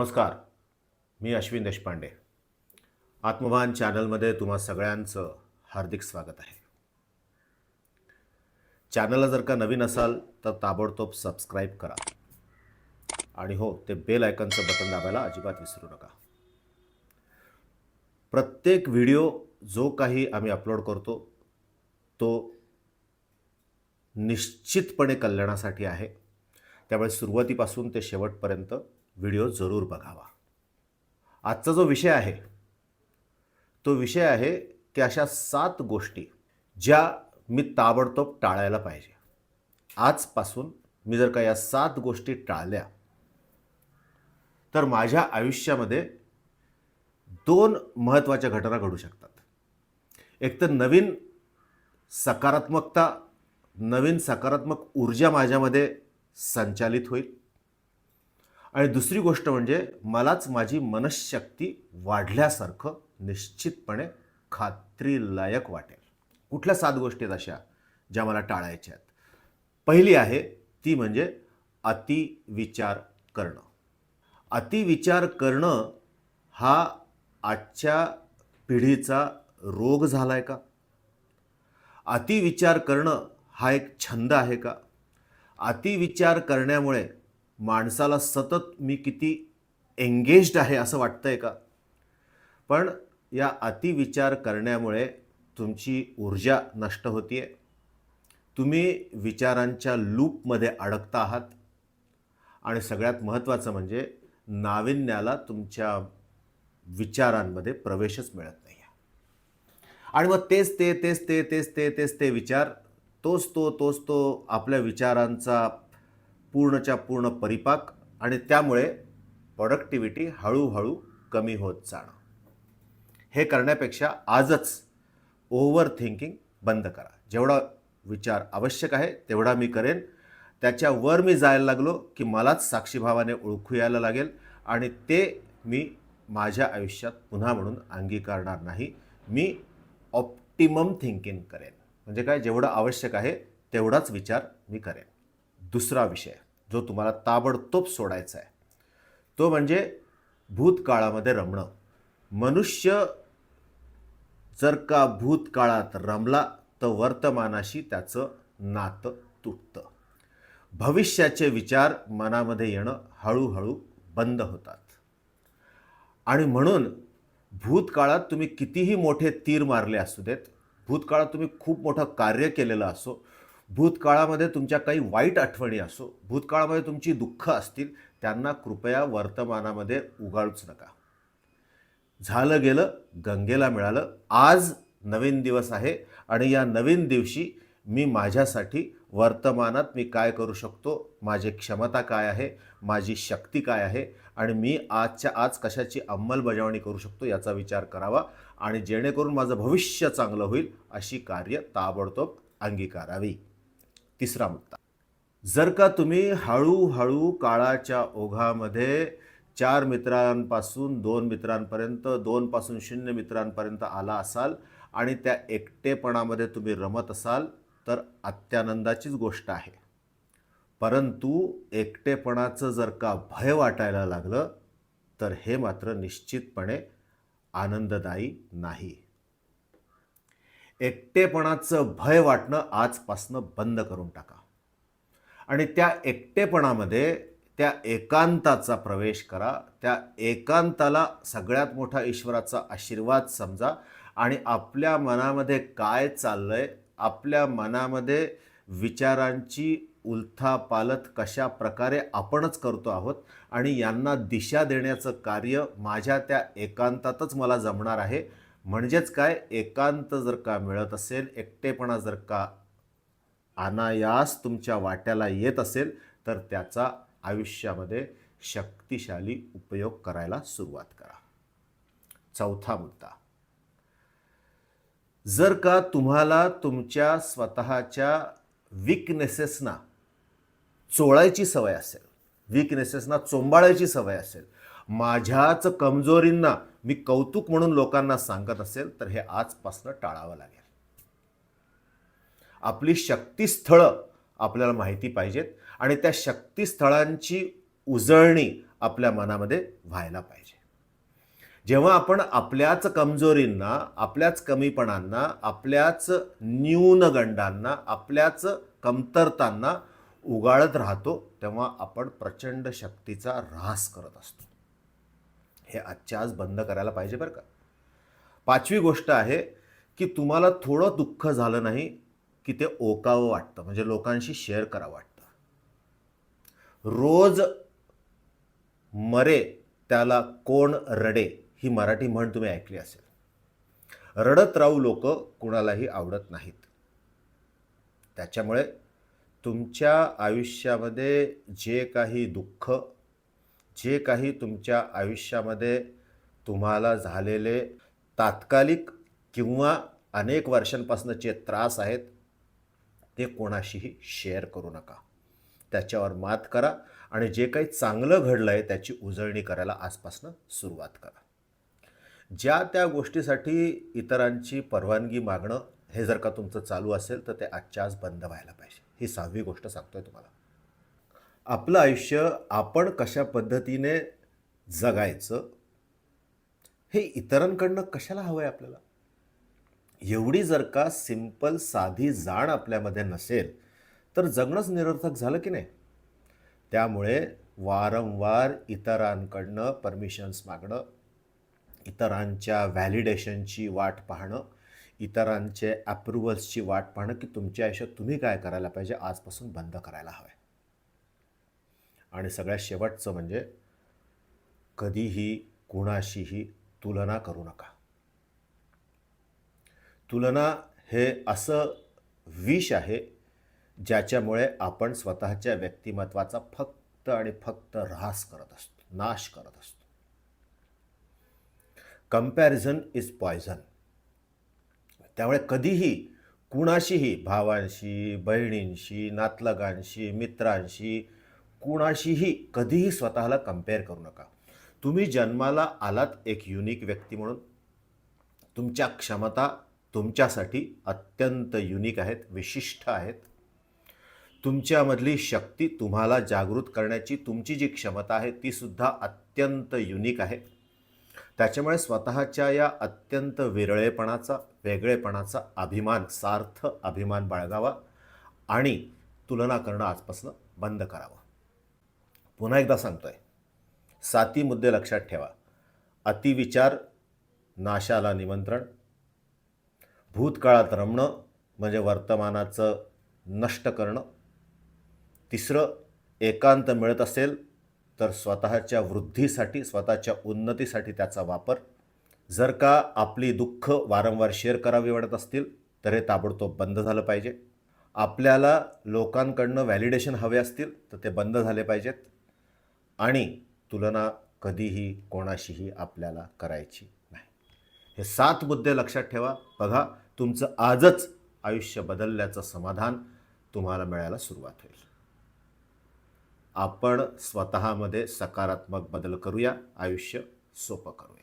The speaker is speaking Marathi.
नमस्कार मी अश्विन देशपांडे. आत्मभान चॅनलमध्ये तुम्हा सगळ्यांचं हार्दिक स्वागत आहे. चॅनलला जर का नवीन असाल तर ताबडतोब सबस्क्राईब करा. आणि हो ते बेल आयकनचं बटन दाबायला अजिबात विसरू नका. प्रत्येक व्हिडिओ जो काही आम्ही अपलोड करतो तो निश्चितपणे कल्याणासाठी आहे. त्यामुळे सुरुवातीपासून ते शेवटपर्यंत व्हिडिओ जरूर बघावा. आजचा जो विषय आहे तो विषय आहे की अशा सात गोष्टी ज्या मी ताबडतोब टाळायला पाहिजे. आजपासून मी जर का या सात गोष्टी टाळल्या तर माझ्या आयुष्यामध्ये दोन महत्त्वाच्या घटना घडू शकतात. एक तर नवीन सकारात्मकता नवीन सकारात्मक ऊर्जा माझ्यामध्ये संचालित होईल. आणि दुसरी गोष्ट म्हणजे मलाच माझी मनशक्ती वाढल्यासारखं निश्चितपणे खात्रीलायक वाटेल. कुठल्या सात गोष्टी आहेत अशा ज्या मला टाळायच्या आहेत? पहिली आहे ती म्हणजे अतिविचार करणं. अतिविचार करणं हा आजच्या पिढीचा रोग झाला आहे का? अतिविचार करणं हा एक छंद आहे का? अतिविचार करण्यामुळे माणसाला सतत मी किती एंगेज्ड आहे असं वाटतं आहे का? पण या अतिविचार करण्यामुळे तुमची ऊर्जा नष्ट होतीये. तुम्ही विचारांच्या लूपमध्ये अडकता आहात. आणि सगळ्यात महत्त्वाचं म्हणजे नाविन्याला तुमच्या विचारांमध्ये प्रवेशच मिळत नाही आहे आणि मग तेच ते तेच ते तेच ते तेच ते विचार तोच तो तोच तो आपल्या विचारांचा पूर्णच्या पूर्ण परिपाक आणि त्यामुळे प्रॉडक्टिव्हिटी हळूहळू कमी होत जाणं. हे करण्यापेक्षा आजच ओव्हर थिंकिंग बंद करा. जेवढा विचार आवश्यक आहे तेवढा मी करेन. त्याच्यावर मी जायला लागलो की मलाच साक्षीभावाने ओळखू यायला लागेल आणि ते मी माझ्या आयुष्यात पुन्हा म्हणून अंगीकारणार नाही. मी ऑप्टिमम थिंकिंग करेन. म्हणजे काय? जेवढं आवश्यक आहे तेवढाच विचार मी करेन. दुसरा विषय जो तुम्हाला ताबडतोब सोडायचा आहे. तो म्हणजे भूतकाळामध्ये रमणं. मनुष्य जर का भूतकाळात रमला तर वर्तमानाशी त्याचं नातं तुटतं. भविष्याचे विचार मनामध्ये येणं हळूहळू बंद होतात. आणि म्हणून भूतकाळात तुम्ही कितीही मोठे तीर मारले असू देत भूतकाळात तुम्ही खूप मोठं कार्य केलेलं असो भूतकाळामध्ये तुमच्या काही वाईट आठवणी असो भूतकाळामध्ये तुमची दुःख असतील त्यांना कृपया वर्तमानामध्ये उगाळूच नका. झालं गेलं गंगेला मिळालं. आज नवीन दिवस आहे आणि या नवीन दिवशी मी माझ्यासाठी वर्तमानात मी काय करू शकतो माझी क्षमता काय आहे माझी शक्ती काय आहे आणि मी आजच्या आज कशाची अंमलबजावणी करू शकतो याचा विचार करावा आणि जेणेकरून माझं भविष्य चांगलं होईल अशी कार्य ताबडतोब अंगीकारावी. तिसरा मुद्दा. जर का तुम्ही हळूहळू काळाच्या ओघामध्ये चार मित्रांपासून दोन मित्रांपर्यंत दोनपासून शून्य मित्रांपर्यंत आला असाल आणि त्या एकटेपणामध्ये तुम्ही रमत असाल तर अत्यानंदाचीच गोष्ट आहे. परंतु एकटेपणाचं जर का भय वाटायला लागलं तर हे मात्र निश्चितपणे आनंददायी नाही. एकटेपणाचं भय वाटणं आजपासनं बंद करून टाका. आणि त्या एकटेपणामध्ये त्या एकांताचा प्रवेश करा. त्या एकांताला सगळ्यात मोठा ईश्वराचा आशीर्वाद समजा. आणि आपल्या मनामध्ये काय चाललं आहे आपल्या मनामध्ये विचारांची उलथापालथ कशा प्रकारे आपणच करतो आहोत आणि यांना दिशा देण्याचं कार्य माझ्या त्या एकांतातच मला जमणार आहे म्हणजेच काय? एकांत जर का मिळत असेल एकटेपणा जर का अनायास तुमच्या वाट्याला येत असेल तर त्याचा आयुष्यामध्ये शक्तिशाली उपयोग करायला सुरुवात करा. चौथा मुद्दा. जर का तुम्हाला तुमच्या स्वतःच्या विकनेसेसना चोळायची सवय असेल विकनेसेसना चोंबाळायची सवय असेल माझ्याच कमजोरींना मी कौतुक म्हणून लोकांना सांगत असेल तर हे आजपासनं टाळावं लागेल. आपली शक्तीस्थळं आपल्याला माहिती पाहिजेत आणि त्या शक्तीस्थळांची उजळणी आपल्या मनामध्ये व्हायला पाहिजे. जेव्हा आपण आपल्याच कमजोरींना आपल्याच कमीपणांना आपल्याच न्यूनगंडांना आपल्याच कमतरतांना उगाळत राहतो तेव्हा आपण प्रचंड शक्तीचा ऱ्हास करत असतो. हे आजच्या आज बंद करायला पाहिजे बरं का. पाचवी गोष्ट आहे की तुम्हाला थोडं दुःख झालं नाही की ते ओकावं वाटतं म्हणजे लोकांशी शेअर करावं वाटतं. रोज मरे त्याला कोण रडे ही मराठी म्हण तुम्ही ऐकली असेल. रडत राहू लोक कुणालाही आवडत नाहीत. त्याच्यामुळे तुमच्या आयुष्यामध्ये जे काही दुःख जे काही तुमच्या आयुष्यामध्ये तुम्हाला झालेले तात्कालिक किंवा अनेक वर्षांपासूनचे त्रास आहेत ते कोणाशीही शेअर करू नका. त्याच्यावर मात करा आणि जे काही चांगलं घडलं आहे त्याची उजळणी करायला आजपासून सुरुवात करा. ज्या त्या गोष्टीसाठी इतरांची परवानगी मागणं हे जर का तुमचं चालू असेल तर ते आजच्या आज बंद व्हायला पाहिजे. ही सहावी गोष्ट सांगतोय तुम्हाला. आपलं आयुष्य आपण कशा पद्धतीने जगायचं हे इतरांकडनं कशाला हवं आहे आपल्याला? एवढी जर का सिंपल साधी जाण आपल्यामध्ये नसेल तर जगणंच निरर्थक झालं की नाही? त्यामुळे वारंवार इतरांकडनं परमिशन्स मागणं इतरांच्या व्हॅलिडेशनची वाट पाहणं इतरांचे अप्रुव्हल्सची वाट पाहणं की तुमच्या आयुष्यात तुम्ही काय करायला पाहिजे आजपासून बंद करायला हवं आहे आणि सगळ्यात शेवटचं म्हणजे कधीही कुणाशीही तुलना करू नका. तुलना हे असं विष आहे ज्याच्यामुळे आपण स्वतःच्या व्यक्तिमत्वाचा फक्त आणि फक्त ऱ्हास करत असतो नाश करत असतो. कंपॅरिझन इज पॉयझन त्यामुळे कधीही कुणाशीही भावांशी बहिणींशी नातलगांशी मित्रांशी कुणाशीही कधीही स्वतःला कंपेअर करू नका. तुम्ही जन्माला आलात एक युनिक व्यक्ती म्हणून. तुमच्या क्षमता तुमच्यासाठी अत्यंत युनिक आहेत विशिष्ट आहेत. तुमच्यामधली शक्ती तुम्हाला जागृत करण्याची तुमची जी क्षमता आहे ती सुद्धा अत्यंत युनिक आहे. त्याच्यामुळे स्वतःच्या या अत्यंत विरळेपणाचा वेगळेपणाचा अभिमान सार्थ अभिमान बाळगावा आणि तुलना करणं आजपासून बंद करावं. पुन्हा एकदा सांगतोय. साती मुद्दे लक्षात ठेवा. अतिविचार नाशाला निमंत्रण. भूतकाळात रमणं म्हणजे वर्तमानाचं नष्ट करणं. तिसरं एकांत मिळत असेल तर स्वतःच्या वृद्धीसाठी स्वतःच्या उन्नतीसाठी त्याचा वापर. जर का आपली दुःख वारंवार शेअर करावी वाटत असतील तर हे ताबडतोब बंद झालं पाहिजे. आपल्याला लोकांकडनं व्हॅलिडेशन हवे असतील तर ते बंद झाले पाहिजेत. आणि तुलना कधीही कोणाशीही आपल्याला करायची नाही. हे सात मुद्दे लक्षात ठेवा. बघा तुमचं आजच आयुष्य बदलल्याचं समाधान तुम्हाला मिळायला सुरुवात होईल. आपण स्वतःमध्ये सकारात्मक बदल करूया आयुष्य सोपं करूया.